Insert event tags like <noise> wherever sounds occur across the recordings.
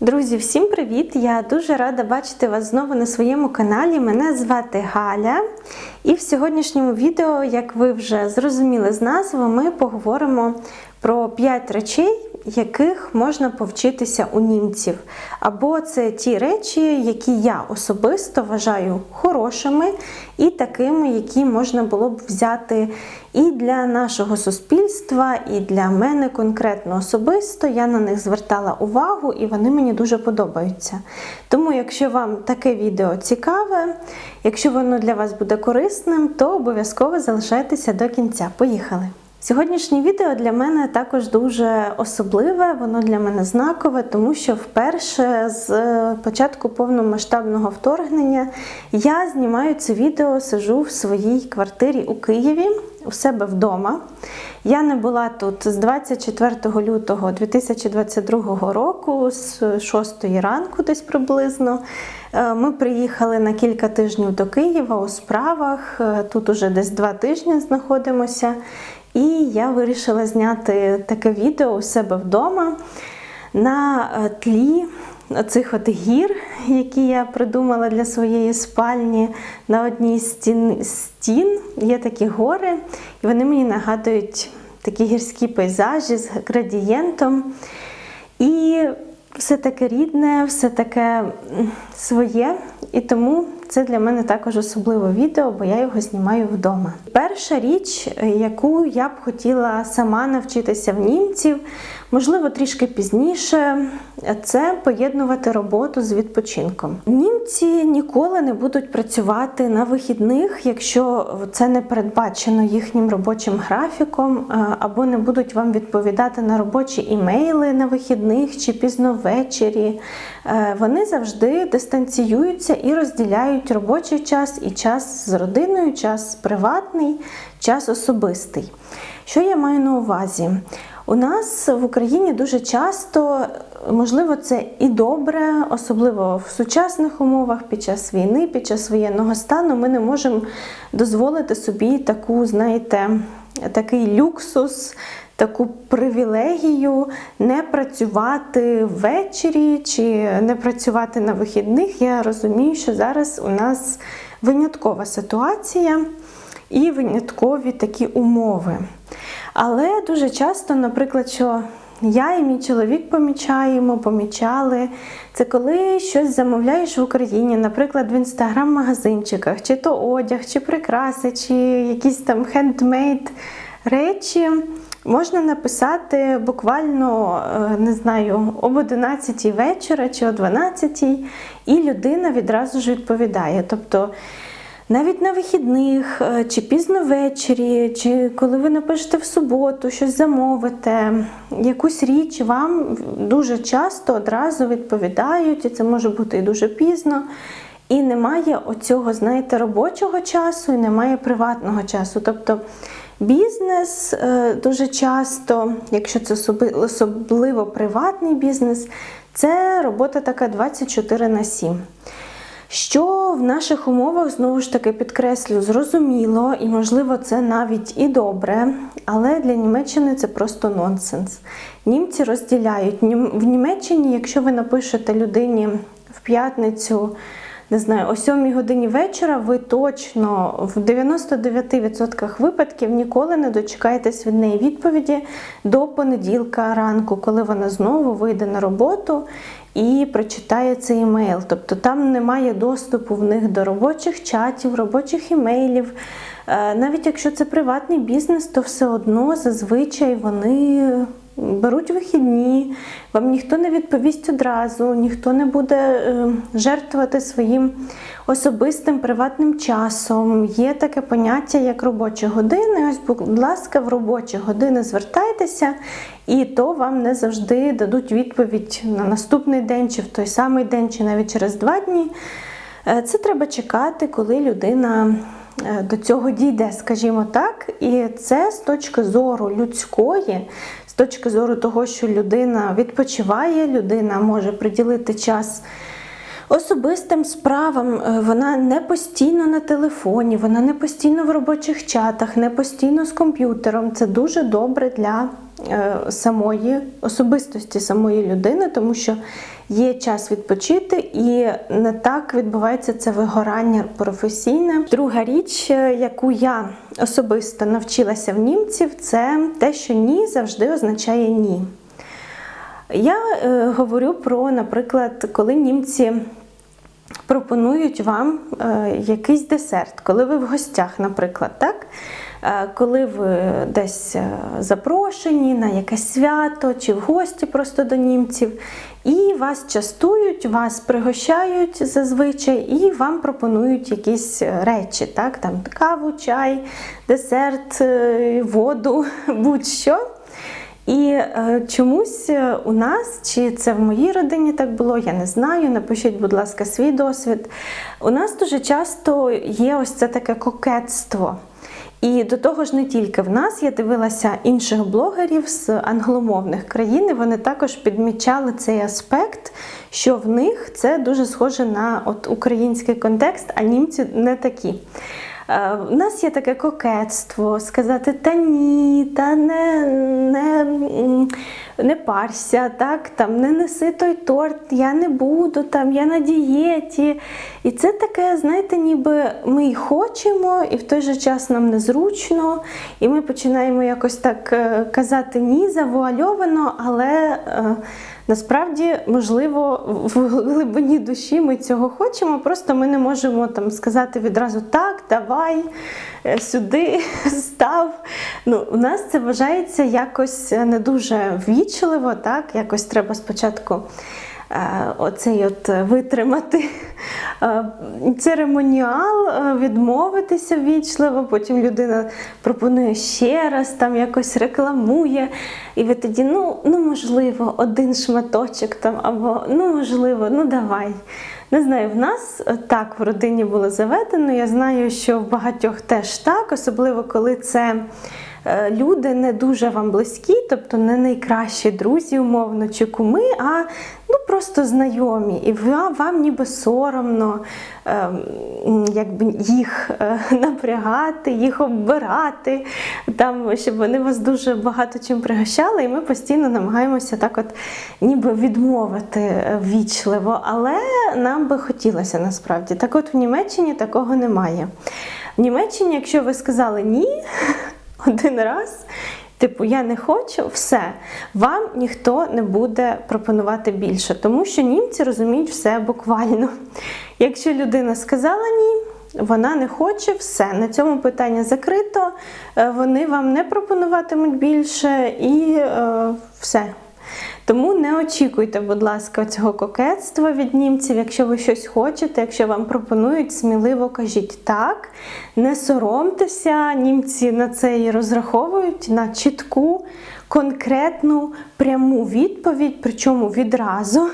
Друзі, всім привіт! Я дуже рада бачити вас знову на своєму каналі. Мене звати Галя. І в сьогоднішньому відео, як ви вже зрозуміли з назви, ми поговоримо про 5 речей, яких можна повчитися у німців. Або це ті речі, які я особисто вважаю хорошими, і такими, які можна було б взяти і для нашого суспільства, і для мене конкретно особисто. Я на них звертала увагу, і вони мені дуже подобаються. Тому, якщо вам таке відео цікаве, якщо воно для вас буде корисним, то обов'язково залишайтеся до кінця. Поїхали! Сьогоднішнє відео для мене також дуже особливе, воно для мене знакове, тому що вперше з початку повномасштабного вторгнення я знімаю це відео, сижу в своїй квартирі у Києві у себе вдома. Я не була тут з 24 лютого 2022 року, з 6 ранку, десь приблизно. Ми приїхали на кілька тижнів до Києва у справах. Тут уже десь два тижні знаходимося. І я вирішила зняти таке відео у себе вдома на тлі цих от гір, які я придумала для своєї спальні. На одній з стін, стін є такі гори, і вони мені нагадують такі гірські пейзажі з градієнтом. І все таке рідне, все таке своє. І тому це для мене також особливе відео, бо я його знімаю вдома. Перша річ, яку я б хотіла сама навчитися в німців, можливо, трішки пізніше, це поєднувати роботу з відпочинком. Німці ніколи не будуть працювати на вихідних, якщо це не передбачено їхнім робочим графіком, або не будуть вам відповідати на робочі імейли на вихідних чи пізно ввечері. Вони завжди дистанціюються і розділяють робочий час і час з родиною, час приватний, час особистий. Що я маю на увазі? У нас в Україні дуже часто, можливо, це і добре, особливо в сучасних умовах під час війни, під час воєнного стану, ми не можемо дозволити собі таку, знаєте, такий люксус. Таку привілегію не працювати ввечері чи не працювати на вихідних. Я розумію, що зараз у нас виняткова ситуація і виняткові такі умови. Але дуже часто, наприклад, що я і мій чоловік помічаємо, помічали, це коли щось замовляєш в Україні, наприклад, в інстаграм-магазинчиках, чи то одяг, чи прикраси, чи якісь там хендмейд речі. Можна написати буквально, не знаю, об 11 вечора чи о 12, і людина відразу ж відповідає. Тобто навіть на вихідних, чи пізно ввечері, чи коли ви напишете в суботу, щось замовите, якусь річ вам дуже часто одразу відповідають, і це може бути і дуже пізно. І немає оцього, знаєте, робочого часу, і немає приватного часу. Тобто бізнес дуже часто, якщо це особливо приватний бізнес, це робота така 24 на 7. Що в наших умовах, знову ж таки, підкреслю, зрозуміло, і, можливо, це навіть і добре, але для Німеччини це просто нонсенс. Німці розділяють. В Німеччині, якщо ви напишете людині в п'ятницю, не знаю, о 7 годині вечора, ви точно в 99% випадків ніколи не дочекаєтесь від неї відповіді до понеділка ранку, коли вона знову вийде на роботу і прочитає цей емейл. Тобто там немає доступу в них до робочих чатів, робочих імейлів. Навіть якщо це приватний бізнес, то все одно зазвичай вони беруть вихідні, вам ніхто не відповість одразу, ніхто не буде жертвувати своїм особистим приватним часом. Є таке поняття, як робочі години. Ось, будь ласка, в робочі години звертайтеся, і то вам не завжди дадуть відповідь на наступний день, чи в той самий день, чи навіть через два дні. Це треба чекати, коли людина. До цього дійде, скажімо так, і це з точки зору людської, з точки зору того, що людина відпочиває, людина може приділити час особистим справам. Е, Вона не постійно на телефоні, вона не постійно в робочих чатах, не постійно з комп'ютером. Це дуже добре для е, самої особистості самої людини, тому що є час відпочити і не так відбувається це вигорання професійне. Друга річ, е, яку я особисто навчилася в німців, це те, що ні завжди означає ні. Я е, говорю про, наприклад, коли німці пропонують вам е, якийсь десерт, коли ви в гостях, наприклад, так? Е, Коли ви десь е, запрошені на якесь свято чи в гості просто до німців, і вас частують, вас пригощають зазвичай, і вам пропонують якісь речі, так? Там каву, чай, десерт, е, воду, <laughs> будь-що. І е, чомусь е, у нас, чи це в моїй родині так було, я не знаю. Напишіть, будь ласка, свій досвід. У нас дуже часто є ось це таке кокетство. І до того ж, не тільки в нас, я дивилася інших блогерів з англомовних країн, і вони також підмічали цей аспект, що в них це дуже схоже на от український контекст, а німці не такі. Е, У нас є таке кокетство, сказати та ні, та не, не, не парся, так, там, не неси той торт, я не буду, там, я на дієті. І це таке, знаєте, ніби ми й хочемо, і в той же час нам незручно, і ми починаємо якось так е, казати ні, завуальовано, але. Е, Насправді, можливо, в глибині душі ми цього хочемо, просто ми не можемо там сказати відразу так, давай, е, сюди, <laughs> став. Ну, у нас це вважається якось не дуже ввічливо, так? Якось треба спочатку е, оцей от витримати е, церемоніал, е, відмовитися ввічливо, потім людина пропонує ще раз, там якось рекламує, і ви тоді, ну, ну можливо, один шматочок там, або ну можливо, ну давай. Не знаю, в нас е, так в родині було заведено. Я знаю, що в багатьох теж так, особливо коли це е, люди не дуже вам близькі, тобто не найкращі друзі, умовно, чи куми, а ну просто знайомі, і ва- вам ніби соромно е, якби їх е, <laughs> напрягати, їх оббирати, там, щоб вони вас дуже багато чим пригощали, і ми постійно намагаємося так, от ніби відмовити е, ввічливо, але нам би хотілося насправді. Так от в Німеччині такого немає. В Німеччині, якщо ви сказали ні <laughs> один раз, Типу, я не хочу, все, вам ніхто не буде пропонувати більше, тому що німці розуміють все буквально. Якщо людина сказала ні, вона не хоче, все. На цьому питання закрито, е, вони вам не пропонуватимуть більше і е, все. Тому не очікуйте, будь ласка, цього кокетства від німців. Якщо ви щось хочете, якщо вам пропонують, сміливо кажіть так, не соромтеся. Німці на це і розраховують на чітку, конкретну, пряму відповідь, причому відразу.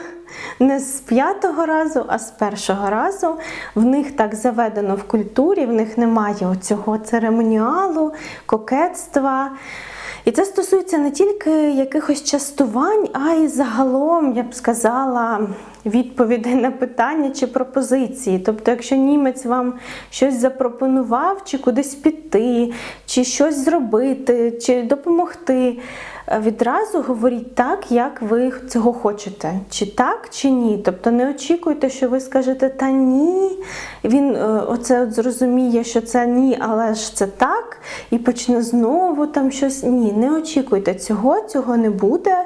Не з п'ятого разу, а з першого разу. В них так заведено в культурі, в них немає оцього церемоніалу, кокетства. І це стосується не тільки якихось частувань, а й загалом, я б сказала, відповідей на питання чи пропозиції. Тобто, якщо німець вам щось запропонував, чи кудись піти, чи щось зробити, чи допомогти, відразу говоріть так, як ви цього хочете, чи так, чи ні. Тобто не очікуйте, що ви скажете та ні. Він е, оце от зрозуміє, що це ні, але ж це так, і почне знову там щось. Ні, не очікуйте цього, цього не буде.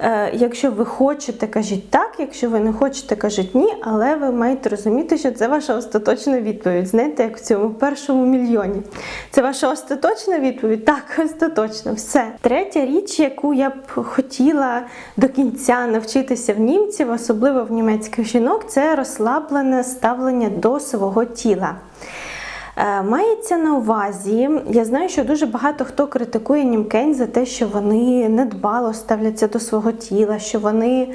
Е, Якщо ви хочете, кажіть так, якщо ви не хочете, кажіть ні, але ви маєте розуміти, що це ваша остаточна відповідь. Знаєте, як в цьому першому мільйоні. Це ваша остаточна відповідь? Так, <laughs> остаточно, все. Третя річ, яку я б хотіла до кінця навчитися в німців, особливо в німецьких жінок, це розслаблене ставлення до свого тіла. Е, Мається на увазі, я знаю, що дуже багато хто критикує німкень за те, що вони недбало ставляться до свого тіла, що вони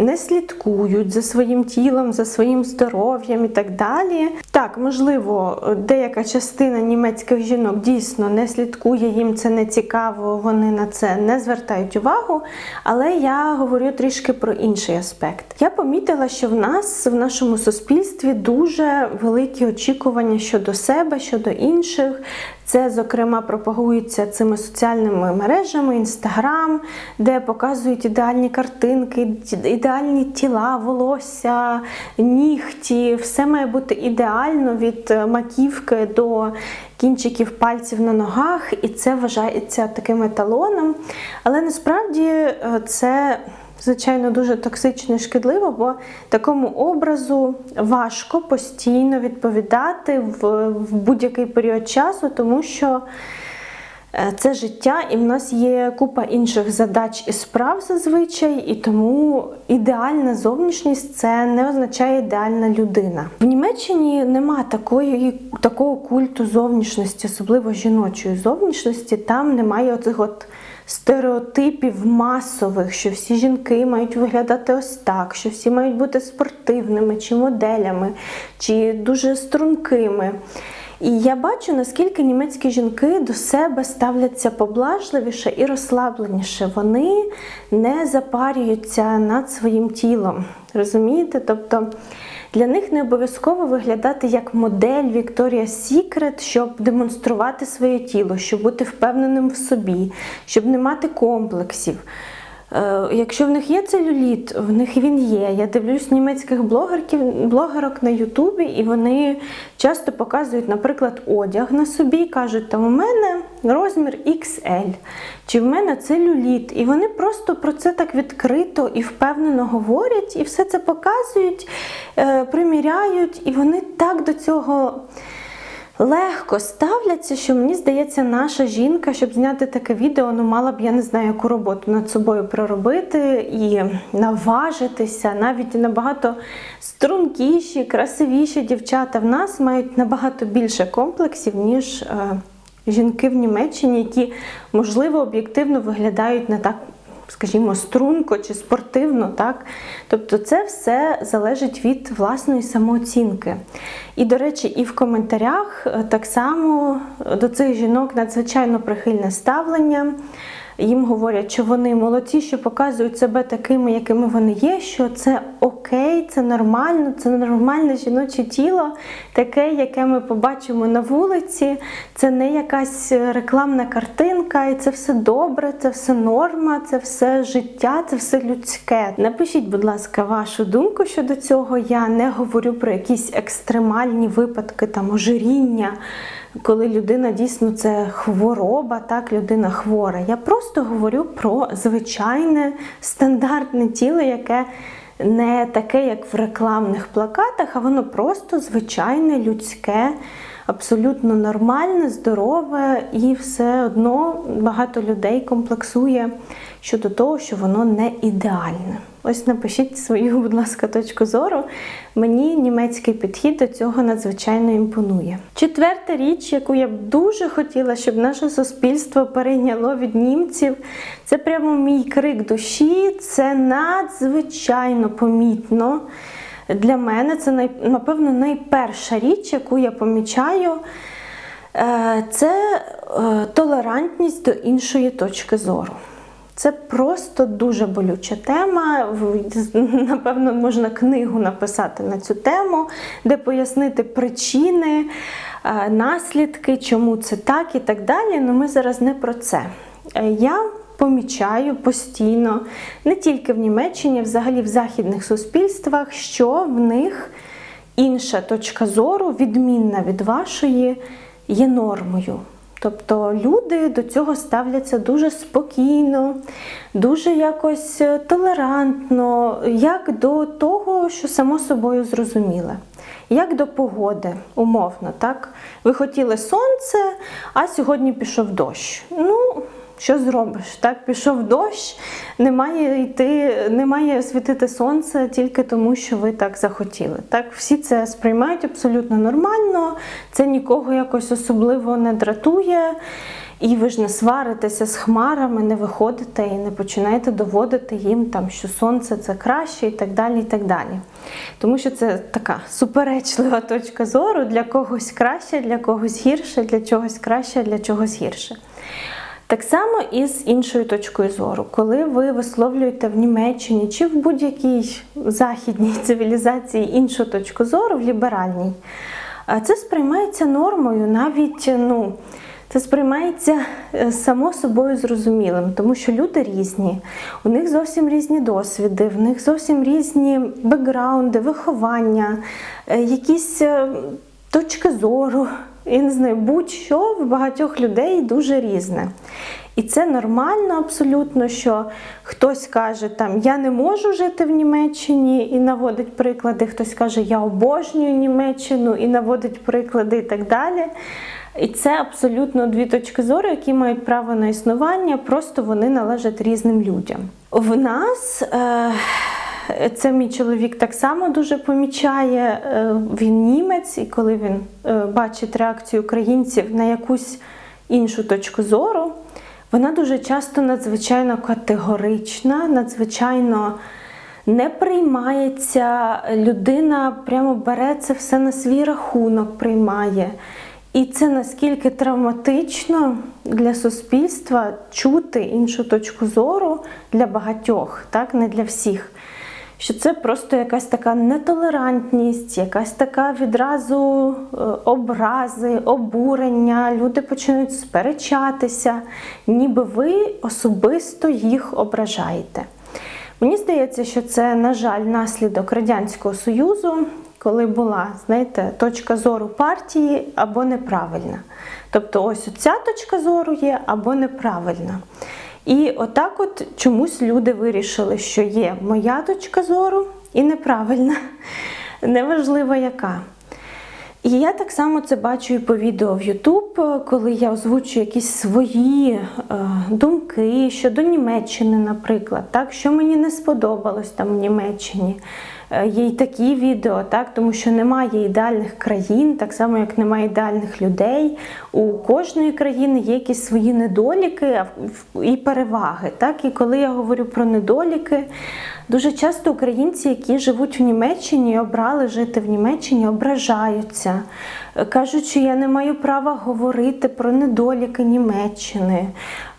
не слідкують за своїм тілом, за своїм здоров'ям і так далі. Так, можливо, деяка частина німецьких жінок дійсно не слідкує, їм це не цікаво, вони на це не звертають увагу. Але я говорю трішки про інший аспект. Я помітила, що в нас в нашому суспільстві дуже великі очікування щодо себе, щодо інших. Це, зокрема, пропагується цими соціальними мережами, інстаграм, де показують ідеальні картинки, ідеальні тіла, волосся, нігті. Все має бути ідеально від маківки до кінчиків пальців на ногах, і це вважається таким еталоном. Але насправді е, це звичайно, дуже токсично і шкідливо, бо такому образу важко постійно відповідати в, в будь-який період часу, тому що. Е, це життя, і в нас є купа інших задач і справ зазвичай, і тому ідеальна зовнішність це не означає ідеальна людина. В Німеччині нема такої, такого культу зовнішності, особливо жіночої зовнішності. Там немає оцих от стереотипів масових, що всі жінки мають виглядати ось так, що всі мають бути спортивними чи моделями, чи дуже стрункими. І я бачу, наскільки німецькі жінки до себе ставляться поблажливіше і розслабленіше. Вони не запарюються над своїм тілом. Розумієте? Тобто для них не обов'язково виглядати як модель Victoria's Secret, щоб демонструвати своє тіло, щоб бути впевненим в собі, щоб не мати комплексів. Е, якщо в них є целюліт, в них він є. Я дивлюсь німецьких блогерків, блогерок на Ютубі, і вони часто показують, наприклад, одяг на собі, кажуть, там у мене розмір XL, чи в мене целюліт. І вони просто про це так відкрито і впевнено говорять, і все це показують, е, приміряють, і вони так до цього легко ставляться, що мені здається, наша жінка, щоб зняти таке відео, ну мала б я не знаю, яку роботу над собою проробити і наважитися, навіть набагато стрункіші, красивіші дівчата в нас мають набагато більше комплексів, ніж. Е, жінки в Німеччині, які, можливо, об'єктивно виглядають не так скажімо, струнко чи спортивно. так? Тобто це все залежить від власної самооцінки. І, до речі, і в коментарях е, так само до цих жінок надзвичайно прихильне ставлення їм говорять, що вони молодці, що показують себе такими, якими вони є, що це окей, це нормально, це нормальне жіноче тіло, таке, яке ми побачимо на вулиці. Це не якась рекламна картинка, і це все добре, це все норма, це все життя, це все людське. Напишіть, будь ласка, вашу думку щодо цього. Я не говорю про якісь екстремальні випадки там ожиріння коли людина дійсно це хвороба, так, людина хвора. Я просто говорю про звичайне стандартне тіло, яке не таке, як в рекламних плакатах, а воно просто звичайне, людське, абсолютно нормальне, здорове, і все одно багато людей комплексує щодо того, що воно не ідеальне. Ось напишіть свою, будь ласка, точку зору. Мені німецький підхід до цього надзвичайно імпонує. Четверта річ, яку я б дуже хотіла, щоб наше суспільство перейняло від німців, це прямо мій крик душі. Це надзвичайно помітно. Для мене це напевно найперша річ, яку я помічаю. Е, це е, толерантність до іншої точки зору. Це просто дуже болюча тема. Напевно, можна книгу написати на цю тему, де пояснити причини, е, наслідки, чому це так і так далі. Але ми зараз не про це. Е, я помічаю постійно, не тільки в Німеччині, взагалі в західних суспільствах, що в них інша точка зору, відмінна від вашої, є нормою. Тобто люди до цього ставляться дуже спокійно, дуже якось е, толерантно, як до того, що само собою зрозуміле. Як до погоди, умовно, так? Ви хотіли сонце, а сьогодні пішов дощ. Ну, що зробиш? Так, пішов дощ, не має йти, не має світити сонце тільки тому, що ви так захотіли. Так, всі це сприймають абсолютно нормально, це нікого якось особливо не дратує. І ви ж не сваритеся з хмарами, не виходите і не починаєте доводити їм, там, що сонце це краще і так далі. і так далі. Тому що це така суперечлива точка зору для когось краще, для когось гірше, для чогось краще, для чогось гірше. Так само і з іншою точкою зору, коли ви висловлюєте в Німеччині чи в будь-якій західній <laughs> цивілізації іншу точку зору, в ліберальній, це сприймається нормою, навіть ну, це сприймається е, само собою зрозумілим, тому що люди різні, у них зовсім різні досвіди, в них зовсім різні бекграунди, виховання, е, якісь е, точки зору я не знаю, будь-що в багатьох людей дуже різне. І це нормально абсолютно, що хтось каже, там я не можу жити в Німеччині і наводить приклади, хтось каже, я обожнюю Німеччину і наводить приклади і так далі. І це абсолютно дві точки зору, які мають право на існування, просто вони належать різним людям. В нас. Е це мій чоловік так само дуже помічає. Е, він німець, і коли він е, бачить реакцію українців на якусь іншу точку зору, вона дуже часто надзвичайно категорична, надзвичайно не приймається. Людина прямо бере це все на свій рахунок, приймає. І це наскільки травматично для суспільства чути іншу точку зору для багатьох, так не для всіх що це просто якась така нетолерантність, якась така відразу е, образи, обурення. Люди починають сперечатися, ніби ви особисто їх ображаєте. Мені здається, що це, на жаль, наслідок Радянського Союзу, коли була, знаєте, точка зору партії або неправильна. Тобто, ось ця точка зору є або неправильна. І отак от чомусь люди вирішили, що є моя точка зору і неправильна, <laughs> неважливо яка. І я так само це бачу і по відео в YouTube, коли я озвучую якісь свої е, думки щодо Німеччини, наприклад, так, що мені не сподобалось там в Німеччині. Е, є й такі відео, так, тому що немає ідеальних країн, так само, як немає ідеальних людей. У кожної країни є якісь свої недоліки і переваги. Так? І коли я говорю про недоліки, дуже часто українці, які живуть в Німеччині, обрали жити в Німеччині, ображаються. Е, кажуть, що я не маю права говорити про недоліки Німеччини,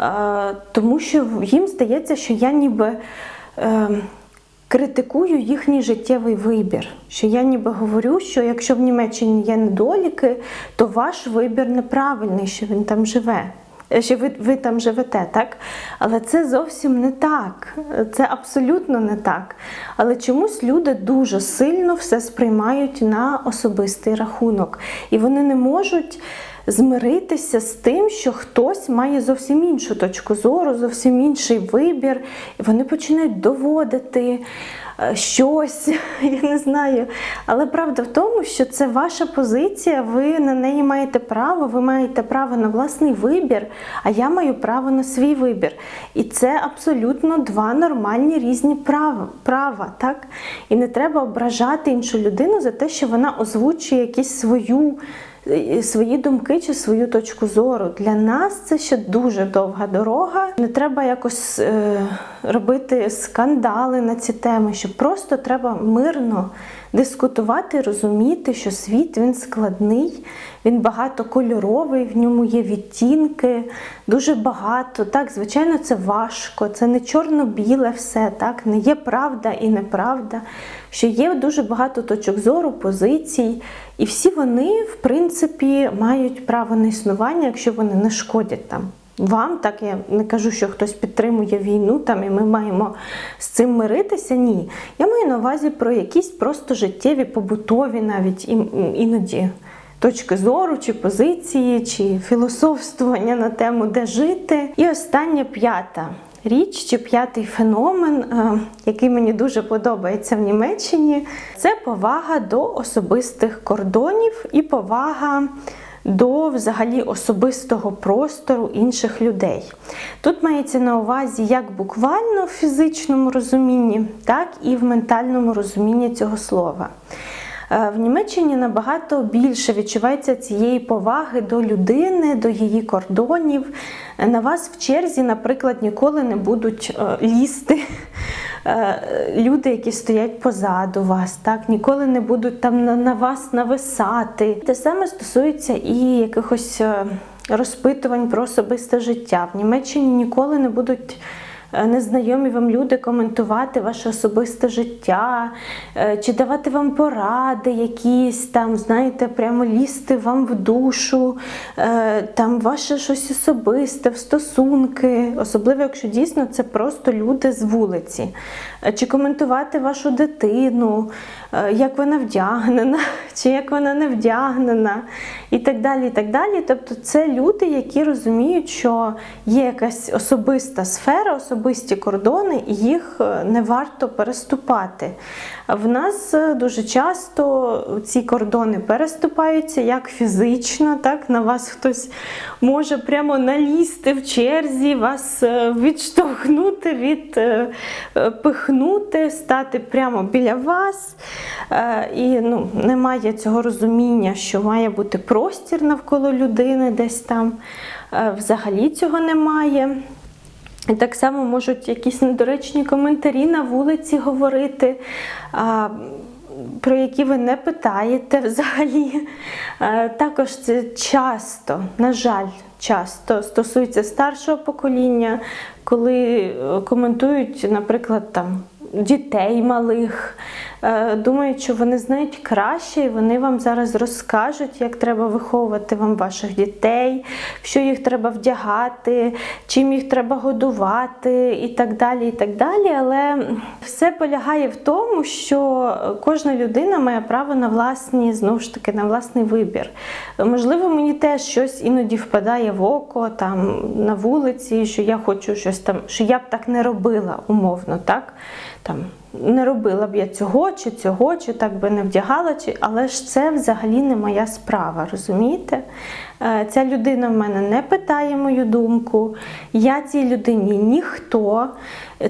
е, тому що їм здається, що я ніби критикую їхній життєвий вибір. Що я ніби говорю, що якщо в Німеччині є недоліки, то ваш вибір неправильний, що він там живе. Е, що ви ви там живете, так? Але це зовсім не так. Це абсолютно не так. Але чомусь люди дуже сильно все сприймають на особистий рахунок. І вони не можуть змиритися з тим, що хтось має зовсім іншу точку зору, зовсім інший вибір, і вони починають доводити е, щось, <laughs> я не знаю. Але правда в тому, що це ваша позиція, ви на неї маєте право, ви маєте право на власний вибір, а я маю право на свій вибір. І це абсолютно два нормальні різні права. права так? І не треба ображати іншу людину за те, що вона озвучує якісь свою свої думки чи свою точку зору. Для нас це ще дуже довга дорога. Не треба якось е, робити скандали на ці теми, що просто треба мирно дискутувати, розуміти, що світ він складний, він багатокольоровий, в ньому є відтінки, дуже багато. Так, звичайно, це важко, це не чорно-біле все, так, не є правда і неправда, що є дуже багато точок зору, позицій, і всі вони, в принципі, мають право на існування, якщо вони не шкодять там вам, так я не кажу, що хтось підтримує війну там і ми маємо з цим миритися. Ні. Я маю на увазі про якісь просто життєві, побутові навіть іноді точки зору, чи позиції, чи філософствування на тему, де жити. І остання п'ята. Річ чи п'ятий феномен, е, який мені дуже подобається в Німеччині, це повага до особистих кордонів і повага до взагалі особистого простору інших людей. Тут мається на увазі як буквально в фізичному розумінні, так і в ментальному розумінні цього слова. Е, В Німеччині набагато більше відчувається цієї поваги до людини, до її кордонів. Е, На вас в черзі, наприклад, ніколи не будуть е, лізти люди, які стоять позаду вас, так ніколи не будуть там на, на вас нависати. Те саме стосується і якихось е, розпитувань про особисте життя. В Німеччині ніколи не будуть. Е, Незнайомі вам люди коментувати ваше особисте життя, е, чи давати вам поради якісь там, знаєте, прямо лізти вам в душу, е, там ваше щось особисте, в стосунки, особливо, якщо дійсно це просто люди з вулиці, чи коментувати вашу дитину, як вона вдягнена, <laughs> чи як вона не вдягнена, і так далі. і так далі. Тобто це люди, які розуміють, що є якась особиста сфера, особисті кордони, і їх е, не варто переступати. В нас е, дуже часто ці кордони переступаються як фізично, так на вас хтось може прямо налізти в черзі, вас е, відштовхнути, від е, стати прямо біля вас. І ну, немає цього розуміння, що має бути простір навколо людини десь там. Взагалі цього немає. І так само можуть якісь недоречні коментарі на вулиці говорити, про які ви не питаєте взагалі. Е, Також це часто, на жаль, часто стосується старшого покоління, коли е, коментують, наприклад, там. Дітей малих, Е, думають, що вони знають краще, і вони вам зараз розкажуть, як треба виховувати вам ваших дітей, що їх треба вдягати, чим їх треба годувати, і так далі. і так далі. Але все полягає в тому, що кожна людина має право на власні, знову ж таки, на власний вибір. Можливо, мені теж щось іноді впадає в око там на вулиці, що я хочу щось там, що я б так не робила умовно, так? Там не робила б я цього, чи цього, чи так би не вдягала, чи... але ж це взагалі не моя справа, розумієте? Е, Ця людина в мене не питає мою думку, я цій людині ніхто,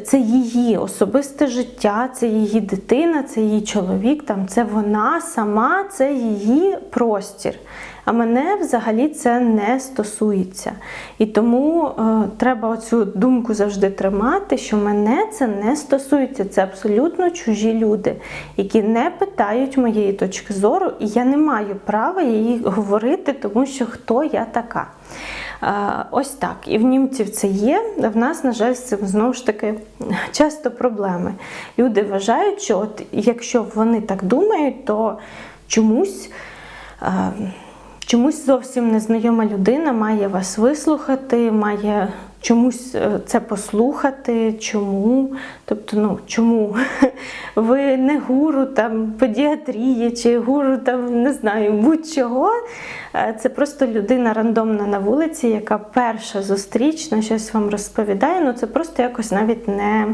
це її особисте життя, це її дитина, це її чоловік, там, це вона сама, це її простір. А мене взагалі це не стосується. І тому е, треба оцю думку завжди тримати, що мене це не стосується. Це абсолютно чужі люди, які не питають моєї точки зору, і я не маю права її говорити, тому що хто я така. Е, Ось так. І в німців це є. В нас, на жаль, з цим знову ж таки часто проблеми. Люди вважають, що от якщо вони так думають, то чомусь. Чомусь зовсім незнайома людина має вас вислухати, має чомусь е, це послухати. Чому? Тобто, ну чому <laughs> ви не гуру там педіатрії чи гуру там не знаю будь-чого. Е, Це просто людина рандомна на вулиці, яка перша зустрічна щось вам розповідає. Ну це просто якось навіть не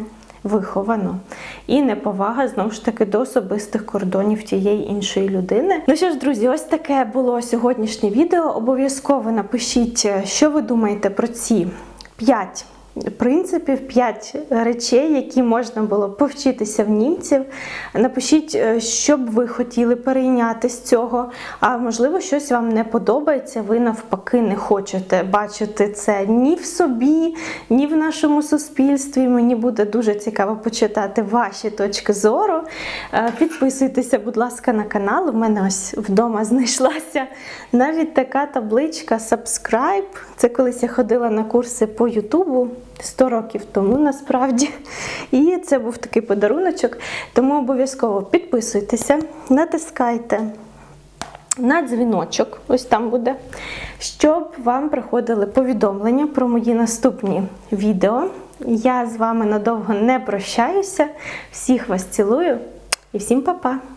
виховано. І неповага знову ж таки до особистих кордонів тієї іншої людини. Ну що ж, друзі, ось таке було сьогоднішнє відео. Обов'язково напишіть, що ви думаєте про ці 5 принципів, 5 речей, які можна було повчитися в німців. Напишіть, е, що б ви хотіли перейняти з цього. А можливо, щось вам не подобається, ви навпаки не хочете бачити це ні в собі, ні в нашому суспільстві. Мені буде дуже цікаво почитати ваші точки зору. Е, Підписуйтеся, будь ласка, на канал. У мене ось вдома знайшлася навіть така табличка Subscribe. Це колись я ходила на курси по Ютубу. 100 років тому насправді. І це був такий подаруночок. Тому обов'язково підписуйтеся, натискайте на дзвіночок, ось там буде, щоб вам приходили повідомлення про мої наступні відео. Я з вами надовго не прощаюся. Всіх вас цілую і всім па-па!